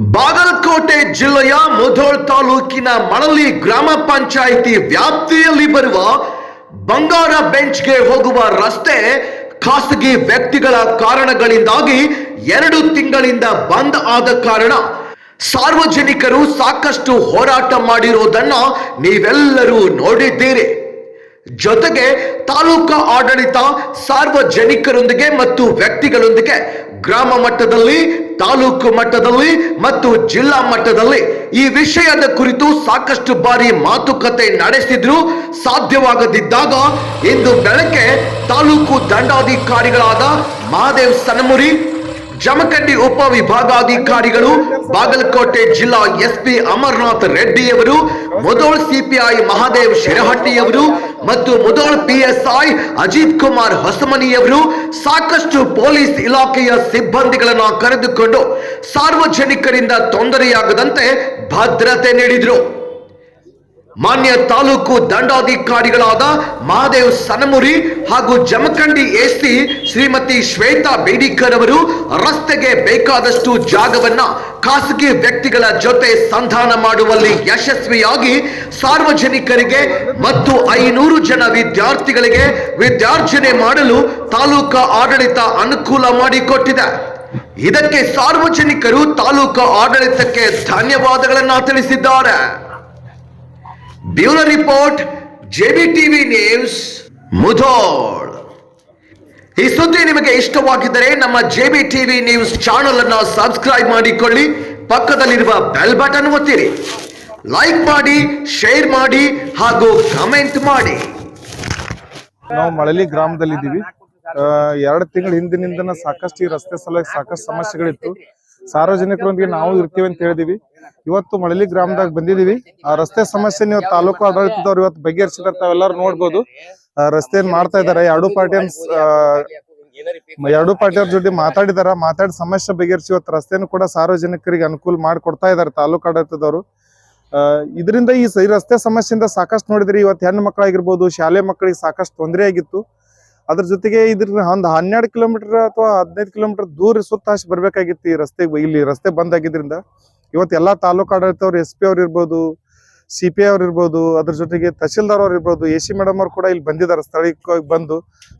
ಬಾಗಲಕೋಟೆ ಜಿಲ್ಲೆಯ ಮುಧೋಳ್ ತಾಲೂಕಿನ ಮಳಲಿ ಗ್ರಾಮ ಪಂಚಾಯಿತಿ ವ್ಯಾಪ್ತಿಯಲ್ಲಿ ಬರುವ ಬಂಗಾರ ಬೆಂಚ್ಗೆ ಹೋಗುವ ರಸ್ತೆ ಖಾಸಗಿ ವ್ಯಕ್ತಿಗಳ ಕಾರಣಗಳಿಂದಾಗಿ ಎರಡು ತಿಂಗಳಿಂದ ಬಂದ್ ಆದ ಕಾರಣ ಸಾರ್ವಜನಿಕರು ಸಾಕಷ್ಟು ಹೋರಾಟ ಮಾಡಿರೋದನ್ನ ನೀವೆಲ್ಲರೂ ನೋಡಿದ್ದೀರಿ. ಜೊತೆಗೆ ತಾಲೂಕು ಆಡಳಿತ ಸಾರ್ವಜನಿಕರೊಂದಿಗೆ ಮತ್ತು ವ್ಯಕ್ತಿಗಳೊಂದಿಗೆ ಗ್ರಾಮ ಮಟ್ಟದಲ್ಲಿ ತಾಲೂಕು ಮಟ್ಟದಲ್ಲಿ ಮತ್ತು ಜಿಲ್ಲಾ ಮಟ್ಟದಲ್ಲಿ ಈ ವಿಷಯದ ಕುರಿತು ಸಾಕಷ್ಟು ಬಾರಿ ಮಾತುಕತೆ ನಡೆಸಿದ್ರು ಸಾಧ್ಯವಾಗದಿದ್ದಾಗ ಇಂದು ಬೆಳಗ್ಗೆ ತಾಲೂಕು ದಂಡಾಧಿಕಾರಿಗಳಾದ ಮಹಾದೇವ್ ಸನಮುರಿ ಜಮಖಂಡಿ ಉಪವಿಭಾಗಾಧಿಕಾರಿಗಳು ಬಾಗಲಕೋಟೆ ಜಿಲ್ಲಾ ಎಸ್ಪಿ ಅಮರ್ನಾಥ್ ರೆಡ್ಡಿಯವರು ಮುದೋಳ್ ಸಿಪಿಐ ಮಹಾದೇವ್ ಶಿರಹಟ್ಟಿಯವರು ಮತ್ತು ಮುದೋಳ್ ಪಿಎಸ್ಐ ಅಜಿತ್ ಕುಮಾರ್ ಹೊಸಮನಿಯವರು ಸಾಕಷ್ಟು ಪೊಲೀಸ್ ಇಲಾಖೆಯ ಸಿಬ್ಬಂದಿಗಳನ್ನು ಕರೆದುಕೊಂಡು ಸಾರ್ವಜನಿಕರಿಂದ ತೊಂದರೆಯಾಗದಂತೆ ಭದ್ರತೆ ನೀಡಿದ್ರು. ಮಾನ್ಯ ತಾಲೂಕು ದಂಡಾಧಿಕಾರಿಗಳಾದ ಮಹಾದೇವ್ ಸನಮುರಿ ಹಾಗೂ ಜಮಖಂಡಿ ಎಸ್ಸಿ ಶ್ರೀಮತಿ ಶ್ವೇತಾ ಬೇಡಿಕರ್ ಅವರು ರಸ್ತೆಗೆ ಬೇಕಾದಷ್ಟು ಜಾಗವನ್ನ ಖಾಸಗಿ ವ್ಯಕ್ತಿಗಳ ಜೊತೆ ಸಂಧಾನ ಮಾಡುವಲ್ಲಿ ಯಶಸ್ವಿಯಾಗಿ ಸಾರ್ವಜನಿಕರಿಗೆ ಮತ್ತು ಐನೂರು ಜನ ವಿದ್ಯಾರ್ಥಿಗಳಿಗೆ ವಿದ್ಯಾರ್ಜನೆ ಮಾಡಲು ತಾಲೂಕು ಆಡಳಿತ ಅನುಕೂಲ ಮಾಡಿಕೊಟ್ಟಿದೆ. ಇದಕ್ಕೆ ಸಾರ್ವಜನಿಕರು ತಾಲೂಕಾ ಆಡಳಿತಕ್ಕೆ ಧನ್ಯವಾದಗಳನ್ನು ತಿಳಿಸಿದ್ದಾರೆ. Bureau report JB TV news, Mudhol. ಈ ಸುದ್ದಿ ನಿಮಗೆ ಇಷ್ಟವಾಗಿದ್ದರೆ ನಮ್ಮ ಜೆಬಿ ಟಿವಿ ನ್ಯೂಸ್ ಚಾನೆಲ್ ಅನ್ನು ಸಬ್ಸ್ಕ್ರೈಬ್ ಮಾಡಿಕೊಳ್ಳಿ, ಪಕ್ಕದಲ್ಲಿರುವ ಬೆಲ್ ಬಟನ್ ಒತ್ತಿರಿ. ಲೈಕ್ ಮಾಡಿ, ಶೇರ್ ಮಾಡಿ ಹಾಗೂ ಕಮೆಂಟ್ ಮಾಡಿ. ನಾವು ಮಳಲಿ ಗ್ರಾಮದಲ್ಲಿದ್ದೀವಿ. ಎರಡು ತಿಂಗಳ ಹಿಂದಿನಿಂದ ಸಾಕಷ್ಟು ಈ ರಸ್ತೆ ಸಲುವಾಗಿ ಸಾಕಷ್ಟು ಸಮಸ್ಯೆಗಳಿತ್ತು. ಸಾರ್ವಜನಿಕರೊಂದಿಗೆ ನಾವು ಇರ್ತೀವಿ ಅಂತ ಹೇಳಿದೀವಿ ಇವತ್ತು ಮಳಲಿ ಗ್ರಾಮದಾಗ ಬಂದಿದೀವಿ. ಆ ರಸ್ತೆ ಸಮಸ್ಯೆ ನೀವು ತಾಲೂಕು ಆಡಳಿತದವ್ರು ಇವತ್ತು ಬಗೆಹರಿಸಿದಾರೆ ತಾವೆಲ್ಲರೂ ನೋಡ್ಬೋದು. ಆ, ರಸ್ತೆ ಮಾಡ್ತಾ ಇದಾರೆ ಎರಡು ಪಾರ್ಟಿಯನ್ ಎರಡು ಪಾರ್ಟಿಯವ್ರ ಜೊತೆ ಮಾತಾಡಿದಾರ. ಮಾತಾಡಿ ಸಮಸ್ಯೆ ಬಗೆಹರಿಸಿ ಇವತ್ತು ರಸ್ತೆನೂ ಕೂಡ ಸಾರ್ವಜನಿಕರಿಗೆ ಅನುಕೂಲ ಮಾಡಿಕೊಡ್ತಾ ಇದಾರೆ ತಾಲೂಕು ಆಡಳಿತದವರು. ಇದರಿಂದ ಈ ರಸ್ತೆ ಸಮಸ್ಯೆಯಿಂದ ಸಾಕಷ್ಟು ನೋಡಿದ್ರಿ. ಇವತ್ತು ಹೆಣ್ಣು ಮಕ್ಕಳಾಗಿರ್ಬೋದು ಶಾಲೆ ಮಕ್ಕಳಿಗೆ ಸಾಕಷ್ಟು ತೊಂದರೆ ಆಗಿತ್ತು. ಅದ್ರ ಜೊತೆಗೆ ಇದ್ರ ಒಂದು ಹನ್ನೆರಡು ಕಿಲೋಮೀಟರ್ ಅಥವಾ ಹದಿನೈದು ಕಿಲೋಮೀಟರ್ ದೂರ ಸುತ್ತ ಹಾಸಿ ಬರ್ಬೇಕಾಗಿತ್ತು ಈ ರಸ್ತೆ ಇಲ್ಲಿ ರಸ್ತೆ ಬಂದ್ ಆಗಿದ್ರಿಂದ. ಇವತ್ತು ಎಲ್ಲಾ ತಾಲೂಕು ಆಡಳಿತವ್ರು ಎಸ್ ಪಿ ಅವ್ರು ಇರ್ಬೋದು ಸಿ ಪಿ ಅವ್ರು ಇರ್ಬೋದು, ಅದ್ರ ಜೊತೆಗೆ ತಹಶೀಲ್ದಾರ್ ಅವ್ರು ಇರ್ಬೋದು ಎ ಸಿ ಮೇಡಮ್ ಅವ್ರು ಕೂಡ ಇಲ್ಲಿ ಬಂದಿದ್ದಾರೆ, ಸ್ಥಳೀಯವಾಗಿ ಬಂದು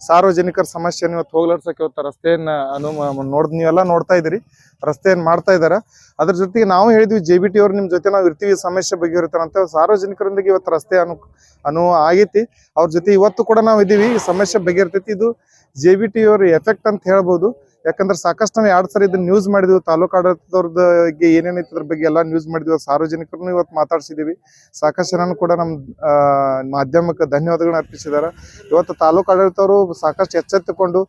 ಸಾರ್ವಜನಿಕರ ಸಮಸ್ಯೆಯನ್ನು ಇವತ್ತು ಹೋಗ್ಲಾಡ್ಸಕ್ಕೆ ಇವತ್ತು ರಸ್ತೆಯನ್ನ ಅನು ನೋಡ್, ನೀವೆಲ್ಲ ನೋಡ್ತಾ ಇದ್ದೀರಿ, ರಸ್ತೆಯನ್ನ ಮಾಡ್ತಾ ಇದ್ದಾರೆ. ಅದ್ರ ಜೊತೆಗೆ ನಾವು ಹೇಳಿದ್ವಿ ಜೆ ಬಿ ಟಿ ಅವ್ರು ನಿಮ್ ಜೊತೆ ನಾವು ಇರ್ತೀವಿ ಸಮಸ್ಯೆ ಬಗೆಹರಿತಾರಂತ ಸಾರ್ವಜನಿಕರೊಂದಿಗೆ ಇವತ್ತು ರಸ್ತೆ ಅನು ಅನು ಆಗೈತಿ. ಅವ್ರ ಜೊತೆ ಇವತ್ತು ಕೂಡ ನಾವು ಇದ್ದೀವಿ, ಈ ಸಮಸ್ಯೆ ಬಗೆಹರ್ತೈತಿ. ಇದು ಜೆ ಬಿ ಟಿ ಅವ್ರ ಎಫೆಕ್ಟ್ ಅಂತ ಹೇಳ್ಬೋದು. ಯಾಕಂದ್ರೆ ಸಾಕಷ್ಟು ನಾವು ಎರಡ್ ಸರಿ ಇದನ್ನ ನ್ಯೂಸ್ ಮಾಡಿದ್ವಿ, ತಾಲೂಕು ಆಡಳಿತದವ್ರದ್ದು ಏನೇನೈತೆ ಅದ್ರ ಬಗ್ಗೆ ಎಲ್ಲ ನ್ಯೂಸ್ ಮಾಡಿದ್ವಿ ಸಾರ್ವಜನಿಕರನ್ನು ಇವತ್ತು ಮಾತಾಡ್ಸಿದೀವಿ. ಸಾಕಷ್ಟು ಜನನು ಕೂಡ ನಮ್ಮ ಮಾಧ್ಯಮಕ್ಕೆ ಧನ್ಯವಾದಗಳನ್ನ ಅರ್ಪಿಸಿದ್ದಾರೆ ಇವತ್ತು ತಾಲೂಕು ಆಡಳಿತವರು ಸಾಕಷ್ಟು ಎಚ್ಚೆತ್ತುಕೊಂಡು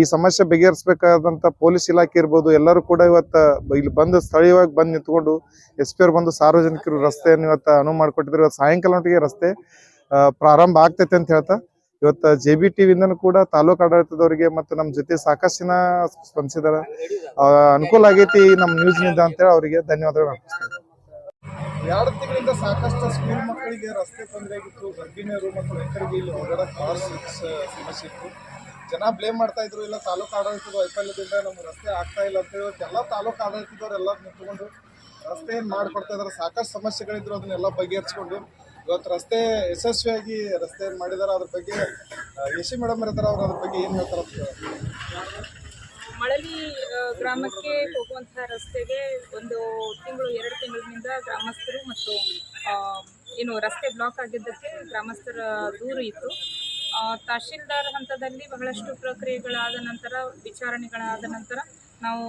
ಈ ಸಮಸ್ಯೆ ಬಗೆಹರಿಸಬೇಕಾದಂತ ಪೊಲೀಸ್ ಇಲಾಖೆ ಇರ್ಬೋದು, ಎಲ್ಲರೂ ಕೂಡ ಇವತ್ತ ಇಲ್ಲಿ ಬಂದು ಸ್ಥಳೀಯವಾಗಿ ಬಂದು ನಿಂತ್ಕೊಂಡು ಎಸ್ ಪಿ ಅವ್ರು ಬಂದು ಸಾರ್ವಜನಿಕರು ರಸ್ತೆಯನ್ನು ಇವತ್ತು ಅನುವು ಮಾಡಿಕೊಟ್ಟಿದ್ರು. ಇವತ್ತು ಸಾಯಂಕಾಲ ಮಟ್ಟಿಗೆ ರಸ್ತೆ ಪ್ರಾರಂಭ ಆಗ್ತೈತೆ ಅಂತ ಹೇಳ್ತಾ ಇವತ್ತು ಜೆ ಬಿ ಟಿವಿಂದನೂ ಕೂಡ ತಾಲೂಕು ಆಡಳಿತದವರಿಗೆ ಮತ್ತು ನಮ್ಮ ಜೊತೆ ಸಾಕಷ್ಟು ಜನ ಸ್ಪಂದಿಸಿದಾರೆ ಅನುಕೂಲ ಆಗೈತಿ ನಮ್ಮ ನ್ಯೂಸ್ನಿಂದ ಅಂತೇಳಿ ಅವರಿಗೆ ಧನ್ಯವಾದಗಳು ಅರ್ಪಿಸ್ತೀನಿ ಎರಡು ತಿಂಗಳಿಂದ ಸಾಕಷ್ಟು ಸ್ಕೂಲ್ ಮಕ್ಕಳಿಗೆ ರಸ್ತೆ ತೊಂದರೆ ಆಗಿತ್ತು. ಗರ್ಭಿಣಿಯರು ಮತ್ತು ರೈತರಿಗೆ ಇಲ್ಲಿ ಓಡಾಡಕ್ಕೆ ಭಾಳ ಸಮಸ್ಯೆ ಇತ್ತು. ಜನ ಬ್ಲೇಮ್ ಮಾಡ್ತಾ ಇದ್ರು, ಇಲ್ಲ ತಾಲೂಕು ಆಡಳಿತದ ವೈಫಲ್ಯದಿಂದ ನಮ್ಗೆ ರಸ್ತೆ ಆಗ್ತಾ ಇಲ್ಲ ಅಂತ ಹೇಳಿ ಎಲ್ಲ ತಾಲೂಕು ಆಡಳಿತದವ್ರು ಎಲ್ಲ ನಿಂತ್ಕೊಂಡು ರಸ್ತೆ ಮಾಡ್ಕೊಡ್ತಾ ಇದಾರೆ, ಸಾಕಷ್ಟು ಸಮಸ್ಯೆಗಳಿದ್ರು, ಅದನ್ನೆಲ್ಲ ಬಗೆಹರಿಸ್ಕೊಂಡು ಇವತ್ತು ರಸ್ತೆ ಯಶಸ್ವಿಯಾಗಿ ರಸ್ತೆ ಮಾಡಿದಾರೆ, ಅದ್ರ ಬಗ್ಗೆ ಯಶಿ ಮೇಡಮ್ ಇರ್ತಾರೆ, ಅವ್ರು ಅದ್ರ ಬಗ್ಗೆ ಏನು ಹೇಳ್ತಾರೆ ಮಳಲಿ ಗ್ರಾಮಕ್ಕೆ ಹೋಗುವಂತಹ ರಸ್ತೆಗೆ ಒಂದು ತಿಂಗಳು, ಎರಡು ತಿಂಗಳಿನಿಂದ ಗ್ರಾಮಸ್ಥರು ಮತ್ತು ಏನು ರಸ್ತೆ ಬ್ಲಾಕ್ ಆಗಿದ್ದಕ್ಕೆ ಗ್ರಾಮಸ್ಥರ ದೂರು ಇತ್ತು. ತಹಶೀಲ್ದಾರ್ ಹಂತದಲ್ಲಿ ಬಹಳಷ್ಟು ಪ್ರಕ್ರಿಯೆಗಳಾದ ನಂತರ, ವಿಚಾರಣೆಗಳಾದ ನಂತರ ನಾವು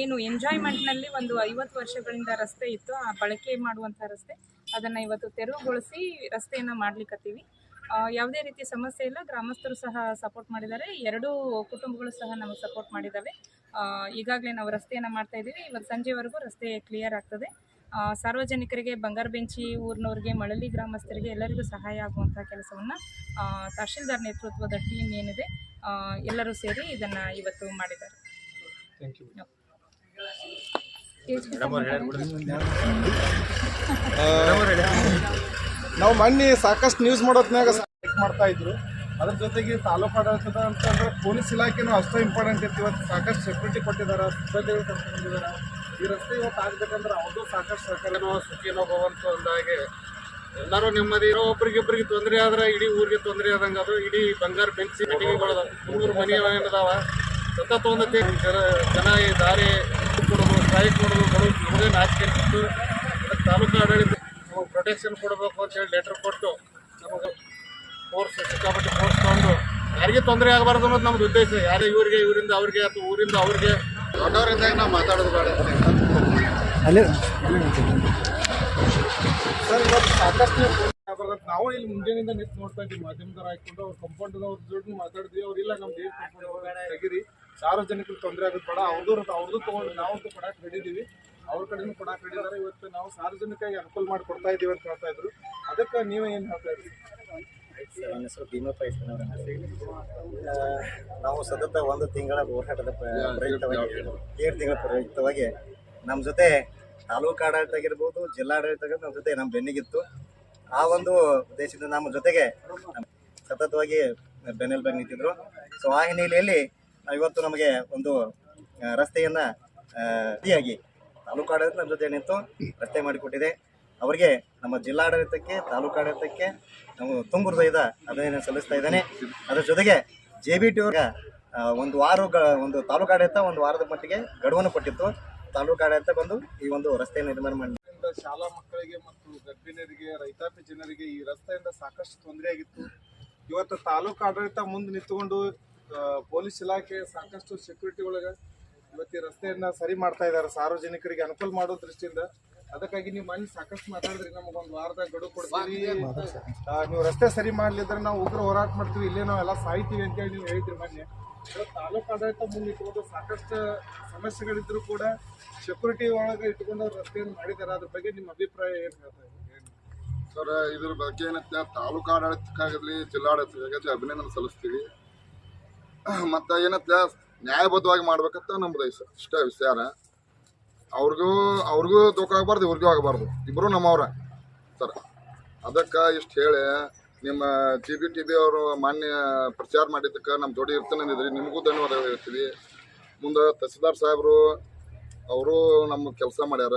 ಏನು ಎಂಜಾಯ್ಮೆಂಟ್ನಲ್ಲಿ ಒಂದು ಐವತ್ತು ವರ್ಷಗಳಿಂದ ರಸ್ತೆ ಇತ್ತು. ಆ ಬಳಕೆ ಮಾಡುವಂಥ ರಸ್ತೆ ಅದನ್ನು ಇವತ್ತು ತೆರವುಗೊಳಿಸಿ ರಸ್ತೆಯನ್ನು ಮಾಡ್ಲಿಕ್ಕತ್ತೀವಿ ಯಾವುದೇ ರೀತಿ ಸಮಸ್ಯೆ ಇಲ್ಲ ಗ್ರಾಮಸ್ಥರು ಸಹ ಸಪೋರ್ಟ್ ಮಾಡಿದ್ದಾರೆ. ಎರಡೂ ಕುಟುಂಬಗಳು ಸಹ ನಮಗೆ ಸಪೋರ್ಟ್ ಮಾಡಿದ್ದಾವೆ. ಈಗಾಗಲೇ ನಾವು ರಸ್ತೆಯನ್ನು ಮಾಡ್ತಾ ಇದ್ದೀವಿ. ಇವತ್ತು ಸಂಜೆವರೆಗೂ ರಸ್ತೆ ಕ್ಲಿಯರ್ ಆಗ್ತದೆ. ಸಾರ್ವಜನಿಕರಿಗೆ ಬಂಗಾರ ಬೆಂಚಿ ಊರಿನವ್ರಿಗೆ ಮಳಲಿ ಗ್ರಾಮಸ್ಥರಿಗೆ ಎಲ್ಲರಿಗೂ ಸಹಾಯ ಆಗುವಂಥ ಕೆಲಸವನ್ನು ತಹಶೀಲ್ದಾರ್ ನೇತೃತ್ವದ ಟೀಮ್ ಏನಿದೆ ಎಲ್ಲರೂ ಸೇರಿ ಇದನ್ನು ಇವತ್ತು ಮಾಡಿದ್ದಾರೆ. ನಾವು ಮೊನ್ನೆ ಸಾಕಷ್ಟು ನ್ಯೂಸ್ ಮಾಡೋತ್ನಾಗ ಚೆಕ್ ಮಾಡ್ತಾ ಇದ್ರು. ಅದ್ರ ಜೊತೆಗೆ ತಾಲೂಕು ಆಡಳಿತದ ಅಂತಂದ್ರೆ ಪೊಲೀಸ್ ಇಲಾಖೆನೂ ಅಷ್ಟೇ ಇಂಪಾರ್ಟೆಂಟ್ ಇತ್ತು. ಇವತ್ತು ಸಾಕಷ್ಟು ಸೆಕ್ಯೂರಿಟಿ ಕೊಟ್ಟಿದ್ದಾರೆ ಸಿಬ್ಬಂದಿಗಳು ಕರ್ಕೊಂಡಿದ್ದಾರೆ ಈ ರಸ್ತೆ ಇವತ್ತು ಆಗ್ಬೇಕಂದ್ರೆ ಅವ್ರದ್ದು ಸಾಕಷ್ಟು ಸರ್ಕಾರನೋ ಸುಖಿನೋ ಭವಂತು ಅಂದಾಗೆ ಎಲ್ಲರೂ ನೆಮ್ಮದಿ ಇರೋ ಒಬ್ರಿಗಿಬ್ರಿಗೆ ತೊಂದರೆ ಆದ್ರೆ ಇಡೀ ಊರಿಗೆ ತೊಂದರೆ ಆದಂಗೆ ಅದು. ಇಡೀ ಬಂಗಾರ ಬೆಂಚಿ ಕಟ್ಟಿಗೆಗಳು ಮೂರು ಮನೆ ಏನದಾವ. ಸತ್ತ ತೊಂದತಿ ಜನ ಈ ದಾರಿ ಕೊಡೋದು ಮಾಡಬೇಕು ಬಡವ್ರು ನಾಚಿಕೆ ಇತ್ತು ತಾಲೂಕು ಆಡಳಿತ ನಮಗೆ ಪ್ರೊಟೆಕ್ಷನ್ ಕೊಡಬೇಕು ಅಂತ ಹೇಳಿ ಲೆಟರ್ ಕೊಟ್ಟು ನಮಗೆ ಫೋರ್ಸ್ ಸಿಕ್ಕಾಪಟ್ಟೆ ಫೋರ್ಸ್ ತಗೊಂಡು ಯಾರಿಗೆ ತೊಂದರೆ ಆಗಬಾರ್ದು ಅನ್ನೋದು ನಮ್ದು ಉದ್ದೇಶ ಯಾರೇ ಇವರಿಗೆ ಇವರಿಂದ ಅವ್ರಿಗೆ ಅಥವಾ ಊರಿಂದ ಅವ್ರಿಗೆ ದೊಡ್ಡವರಿಂದ ನಾವು ಮಾತಾಡೋದು ಬೇಡ ಸರ್ ಇವತ್ತು ಸಾಕಷ್ಟು. ನಾವು ಇಲ್ಲಿ ಮುಂಜಾನೆಯಿಂದ ನಿಂತು ನೋಡ್ತಾ ಇದ್ದೀವಿ. ಮಾಧ್ಯಮದವ್ರು ಹಾಕೊಂಡು ಅವ್ರ ಕಂಪೌಂಡರ್ ಜೊತೆ ಮಾತಾಡಿದ್ವಿ. ಅವ್ರು ಇಲ್ಲ ನಮ್ಮ ದೇಶ ತೆಗೀರಿ. ಸಾರ್ವಜನಿಕರಿಗೆ ತೊಂದರೆ ಆಗುತ್ತೆ ಬೇಡ. ಅವ್ರದ್ದು ಅವ್ರದ್ದು ತೊಗೊಂಡು ನಾವು ಕೊಡಕ್ಕೆ ರೆಡಿದೀವಿ ಅವ್ರ ಕಡೆನೂ ಕೊಡಕ್ಕೆ ಹಿಡಿದಾರೆ ಇವತ್ತು ನಾವು ಸಾರ್ವಜನಿಕರಿಗೆ ಅನುಕೂಲ ಮಾಡಿ ಕೊಡ್ತಾ ಇದ್ದೀವಿ ಅಂತ ಹೇಳ್ತಾ ಇದ್ರು. ಅದಕ್ಕೆ ನೀವೇ ಏನು ಹೇಳ್ತಾ ಇದ್ರಿ? ನನ್ನ ಹೆಸರು ಭೀಮಪ್ಪ ಇಸ್ಕನವರ ನಾವು ಸತತ ಒಂದು ತಿಂಗಳ ಹೋರಾಟದ ಪ್ರ- ಪ್ರಯುಕ್ತವಾಗಿ ಏಳು ತಿಂಗಳ ಪ್ರಯುಕ್ತವಾಗಿ ನಮ್ಮ ಜೊತೆ ತಾಲೂಕು ಆಡಳಿತ ಆಗಿರ್ಬೋದು ಜಿಲ್ಲಾಡಳಿತ ಆಗಿರ್ಬೋದು ನಮ್ಮ ಜೊತೆ ನಮ್ಮ ಬೆನ್ನಿಗಿತ್ತು. ಆ ಒಂದು ಉದ್ದೇಶದಿಂದ ನಮ್ಮ ಜೊತೆಗೆ ಸತತವಾಗಿ ಬೆನ್ನೆಲುಬಾಗಿ ನಿಂತಿದ್ರು. ಸೊ ಆ ಹಿನ್ನೆಲೆಯಲ್ಲಿ ಇವತ್ತು ನಮಗೆ ಒಂದು ರಸ್ತೆಯನ್ನ ಅತಿಯಾಗಿ ತಾಲೂಕು ಆಡಳಿತ ನಮ್ಮ ಜೊತೆ ನಿಂತು ರಸ್ತೆ ಮಾಡಿಕೊಟ್ಟಿದೆ. ಅವರಿಗೆ ನಮ್ಮ ಜಿಲ್ಲಾಡಳಿತಕ್ಕೆ ತಾಲೂಕು ಆಡಳಿತಕ್ಕೆ ನಾವು ತುಂಬು ಹೃದಯದ ಅಭಿನಂದನೆ ಸಲ್ಲಿಸ್ತಾ ಇದ್ದೇನೆ. ಅದರ ಜೊತೆಗೆ ಜೆ ಬಿ ಟಿ ಅವ್ರಿಗೆ ಒಂದು ವಾರ ಒಂದು ತಾಲೂಕು ಆಡಳಿತ ಒಂದು ವಾರದ ಮಟ್ಟಿಗೆ ಗಡುವನ್ನು ಕೊಟ್ಟಿತ್ತು. ತಾಲೂಕು ಆಡಳಿತ ಬಂದು ಈ ಒಂದು ರಸ್ತೆಯನ್ನು ನಿರ್ಮಾಣ ಮಾಡಿ ಇಂದ ಶಾಲಾ ಮಕ್ಕಳಿಗೆ ಮತ್ತು ಗರ್ಭಿಣಿಯರಿಗೆ, ರೈತಾಪಿ ಜನರಿಗೆ ಈ ರಸ್ತೆಯಿಂದ ಸಾಕಷ್ಟು ತೊಂದರೆ ಆಗಿತ್ತು. ಇವತ್ತು ತಾಲೂಕು ಆಡಳಿತ ಮುಂದೆ ನಿಂತ್ಕೊಂಡು ಪೊಲೀಸ್ ಇಲಾಖೆ ಸಾಕಷ್ಟು ಸೆಕ್ಯೂರಿಟಿ ಒಳಗೆ ಇವತ್ತು ಈ ರಸ್ತೆಯನ್ನ ಸರಿ ಮಾಡ್ತಾ ಇದ್ದಾರೆ. ಸಾರ್ವಜನಿಕರಿಗೆ ಅನುಕೂಲ ಮಾಡೋ ದೃಷ್ಟಿಯಿಂದ. ಅದಕ್ಕಾಗಿ ನೀವು ಮನೆ ಸಾಕಷ್ಟು ಮಾತಾಡಿದ್ರಿ. ನಮಗೊಂದು ವಾರದಾಗ ಗಡುವು ಕೊಡ್ತೀವಿ ನೀವು ರಸ್ತೆ ಸರಿ ಮಾಡ್ಲಿದ್ರೆ ನಾವು ಉಗ್ರ ಹೋರಾಟ ಮಾಡ್ತೀವಿ. ಇಲ್ಲೇ ನಾವೆಲ್ಲ ಸಾಯ್ತೀವಿ ಅಂತೇಳಿ ನೀವು ಹೇಳಿದ್ರಿ ಮೊನ್ನೆ. ತಾಲೂಕು ಆಡಳಿತ ಮುಂದೆ ಇಟ್ಕೊಂಡು ಸಾಕಷ್ಟು ಸಮಸ್ಯೆಗಳಿದ್ರು ಕೂಡ ಸೆಕ್ಯೂರಿಟಿ ಒಳಗೆ ಇಟ್ಕೊಂಡು ಅವ್ರು ರಸ್ತೆಯನ್ನು ಮಾಡಿದ್ದಾರೆ. ಅದ್ರ ಬಗ್ಗೆ ನಿಮ್ಮ ಅಭಿಪ್ರಾಯ ಏನು ಹೇಳ್ತಾ ಸರ್ ಇದ್ರ ಬಗ್ಗೆ ಏನಂತ ತಾಲೂಕು ಆಡಳಿತಕ್ಕಾಗಲಿ ಜಿಲ್ಲಾಡಳಿತಕ್ಕಾಗಲಿ ಅಭಿನಂದನೆ ಸಲ್ಲಿಸ್ತೀವಿ. ಮತ್ತು ಏನಂತ ನ್ಯಾಯಬದ್ಧವಾಗಿ ಮಾಡ್ಬೇಕಂತ ಐಸ, ಇಷ್ಟ ವಿಚಾರ. ಅವ್ರಿಗೂ ಅವ್ರಿಗೂ ದುಃಖ ಆಗಬಾರ್ದು, ಇವ್ರಿಗೂ ಆಗಬಾರ್ದು. ಇಬ್ಬರು ನಮ್ಮವ್ರ. ಸರ್, ಅದಕ್ಕೆ ಇಷ್ಟು ಹೇಳಿ, ನಿಮ್ಮ ಜಿ ಬಿ ಟಿ ಬಿ ಅವರು ಮಾನ್ಯ ಪ್ರಚಾರ ಮಾಡಿದ್ದಕ್ಕೆ ನಮ್ಮ ಜೋಡಿ ಇರ್ತಾನೆ ಅಂದಿದ್ರಿ. ನಿಮಗೂ ಧನ್ಯವಾದ ಹೇಳ್ತೀವಿ. ಮುಂದೆ ತಹಸೀಲ್ದಾರ್ ಸಾಹೇಬರು, ಅವರು ನಮ್ಮ ಕೆಲಸ ಮಾಡ್ಯಾರ.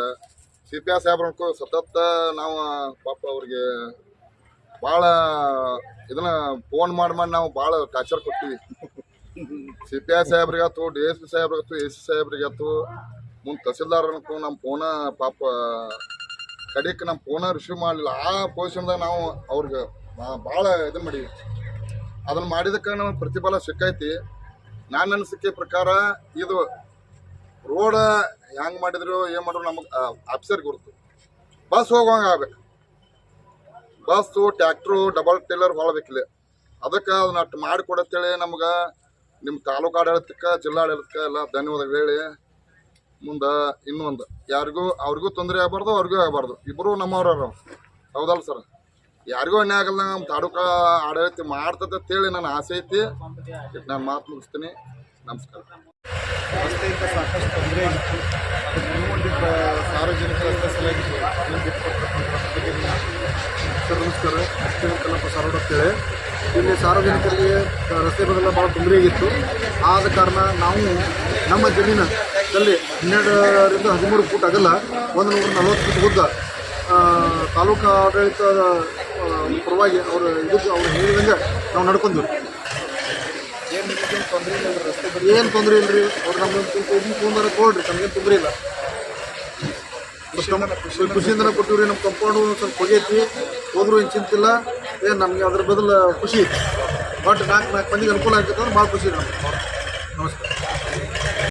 ಸಿ ಪಿ ಆರ್ ಸಾಹೇಬ್ರನ್ಕು ಸತತ ನಾವು ಪಾಪ ಅವ್ರಿಗೆ ಭಾಳ ಇದನ್ನ ಫೋನ್ ಮಾಡಿ ಮಾಡಿ ನಾವು ಭಾಳ ಟಾರ್ಚರ್ ಕೊಡ್ತೀವಿ ಸಿ ಪಿ ಐ ಸಾಹೇಬ್ರಿಗಾತು ಡಿ ಎಸ್ ಪಿ ಸಾಹೇಬ್ರಿಗಾತು ಎ ಸಿ ಸಾಹೇಬ್ರಿಗಾತು ಮುಂದೆ ತಹಸೀಲ್ದಾರ್ ಅನ್ಕೊ ನಮ್ಮ ಫೋನ ಪಾಪ ಕಡೆಗೆ ನಮ್ಮ ಫೋನ ರಿಸೀವ್ ಮಾಡಲಿಲ್ಲ. ಆ ಪೊಸಿಷನ್ದಾಗ ನಾವು ಅವ್ರಿಗೆ ಭಾಳ ಇದು ಮಾಡೀವಿ. ಅದನ್ನ ಮಾಡಿದಕ್ಕೆ ನಮಗೆ ಪ್ರತಿಫಲ ಸಿಕ್ಕೈತಿ. ನಾನು ಅನಿಸಿಕೆ ಪ್ರಕಾರ ಇದು ರೋಡ್ ಹೆಂಗೆ ಮಾಡಿದ್ರು, ಏನ್ ಮಾಡಿದ್ರು ನಮಗೆ ಆಫೀಸರ್ ಗುರುತು. ಬಸ್ ಹೋಗುವಂಗ ಆಗ್ಬೇಕು. ಬಸ್ಸು, ಟ್ಯಾಕ್ಟ್ರು, ಡಬಲ್ ಟೇಲರ್ ಹೊಳಬೇಕಿಲ್ಲ ಅದಕ್ಕೆ ಅದನ್ನ ಅಷ್ಟು ಮಾಡಿಕೊಡತ್ತೇಳಿ ನಮ್ಗೆ ನಿಮ್ಮ ತಾಲೂಕು ಆಡಳಿತಕ್ಕೆ ಜಿಲ್ಲಾಡಳಿತಕ್ಕೆ ಎಲ್ಲ ಧನ್ಯವಾದಗಳು ಹೇಳಿ. ಮುಂದೆ ಇನ್ನೊಂದು. ಯಾರಿಗೂ, ಅವ್ರಿಗೂ ತೊಂದರೆ ಆಗಬಾರ್ದು, ಅವ್ರಿಗೂ ಆಗಬಾರ್ದು. ಇಬ್ಬರು ನಮ್ಮವ್ರವ್ರು. ಹೌದಲ್ಲ ಸರ್ ಯಾರಿಗೂ ಅನ್ಯಾಯ ಆಗಲ್ಲ ನಮ್ಮ ತಾಲೂಕು ಆಡಳಿತ ಮಾಡ್ತದೆ ಅಂತೇಳಿ ನನ್ನ ಆಸೆ ಐತಿ. ನಾನು ಮಾತು ಮುಗಿಸ್ತೀನಿ. ನಮಸ್ಕಾರ. ರಸ್ತೆಯಿಂದ ಸಾಕಷ್ಟು ತೊಂದರೆ ಮುಂದಿದ್ದ ಸಾರ್ವಜನಿಕ ರಸ್ತೆ ನಮಸ್ಕಾರ. ಅಷ್ಟೇ ಕಲಪ ಸಾರೋಡ್ ಅಂತೇಳಿ ಇಲ್ಲಿ ಸಾರ್ವಜನಿಕರಿಗೆ ರಸ್ತೆ ಬದಲ ಭಾಳ ತೊಂದರೆ ಆಗಿತ್ತು. ಆದ ಕಾರಣ ನಾವು ನಮ್ಮ ಜಮೀನಲ್ಲಿ ಹನ್ನೆರಡರಿಂದ ಹದಿಮೂರು ಫೂಟ್ ಆಗಲ್ಲ ಒಂದು ನೂರ ನಲವತ್ತು ಫೂಟ್ ಉದ್ದ ತಾಲೂಕು ಆಡಳಿತ ಆ, ಪರವಾಗಿ ಅವರು ಇದಕ್ಕೆ ಅವ್ರು ಹೇಳಿದಂಗೆ ನಾವು ನಡ್ಕೊಂಡ್ವಿ. ಏನು ತೊಂದರೆ ಇಲ್ಲ ತೊಂದರೆ ರೀ ಅವ್ರು ನಮ್ಗೆ ತೊಗೊಂಡಾರ ಕೊಡ್ರಿ ನಮಗೇನು ತೊಂದರೆ ಇಲ್ಲ. ಖುಷಿಯಿಂದ ಕೊಟ್ಟಿವ್ರಿ ನಮ್ಮ ಕಂಪೌಂಡು ಸ್ವಲ್ಪ ಹೊಗೈತಿ ಹೋದ್ರು ಏನು ಚಿಂತಿಲ್ಲ ಏನು ನಮಗೆ ಅದ್ರ ಬದಲು ಖುಷಿ. ಐತಿ ಬಟ್ ನಾಲ್ಕು ನಾಲ್ಕು ಮಂದಿಗೆ ಅನುಕೂಲ ಆಗ್ತೈತೆ ಅಂದ್ರೆ ಭಾಳ ಖುಷಿ ನಮಗೆ. ನಮಸ್ಕಾರ.